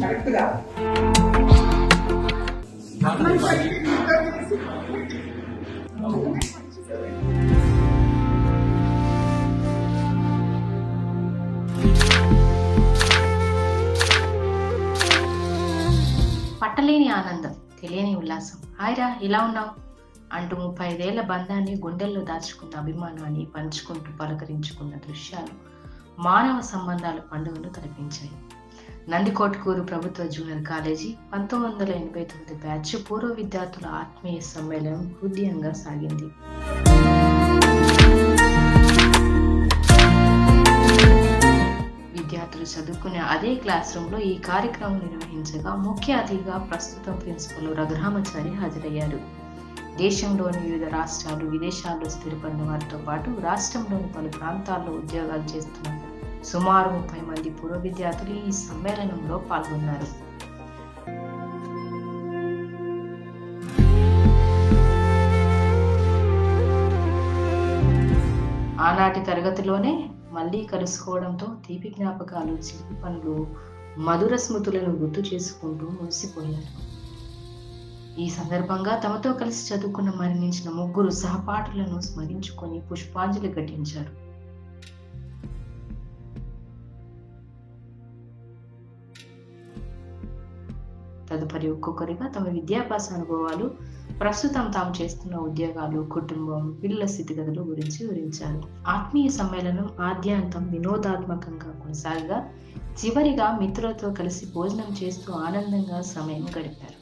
కరెక్ట్గా పట్టలేని ఆనందం తెలియని ఉల్లాసం. హాయ్రా ఇలా ఉన్నావు? అంటూ ముప్పై ఐదేళ్ళ బంధాన్ని గుండెల్లో దాచుకున్న అభిమానాన్ని పంచుకుంటూ పలకరించుకున్న దృశ్యాలు. మానవ సంబంధాల పండుగను కనిపించాయి. నందికోట్కూరు ప్రభుత్వ జూనియర్ కాలేజీ పంతొమ్మిది వందల ఎనభై తొమ్మిది బ్యాచ్ పూర్వ విద్యార్థుల ఆత్మీయ సమ్మేళనం హృదయంగా సాగింది. విద్యార్థులు చదువుకునే అదే క్లాస్ రూమ్లో ఈ కార్యక్రమం నిర్వహించగా ముఖ్య అతిథిగా ప్రస్తుతం ప్రిన్సిపల్ రఘురామాచారి హాజరయ్యారు. దేశంలోని వివిధ రాష్ట్రాలు విదేశాల్లో స్థిరపడిన వారితో పాటు రాష్ట్రంలోని పలు ప్రాంతాల్లో ఉద్యోగాలు చేస్తున్న సుమారు ముప్పై మంది పూర్వ విద్యార్థులు ఈ సమ్మేళనంలో పాల్గొన్నారు. ఆనాటి తరగతిలోనే మళ్ళీ కలుసుకోవడంతో తీపి జ్ఞాపకాలు చిలిపి పనులు మధుర స్మృతులను గుర్తు చేసుకుంటూ మురిసిపోయారు ఈ సందర్భంగా తమతో కలిసి చదువుకున్న మరణించిన ముగ్గురు సహపాఠులను స్మరించుకొని పుష్పాంజలి ఘటించారు. తదుపరి ఒక్కొక్కరిగా తమ విద్యాభ్యాస అనుభవాలు ప్రస్తుతం తాము చేస్తున్న ఉద్యోగాలు కుటుంబం పిల్లల స్థితిగతుల గురించి వివరించారు. ఆత్మీయ సమ్మేళనం ఆద్యాంతం వినోదాత్మకంగా కొనసాగగా చివరిగా మిత్రులతో కలిసి భోజనం చేస్తూ ఆనందంగా సమయం గడిపారు.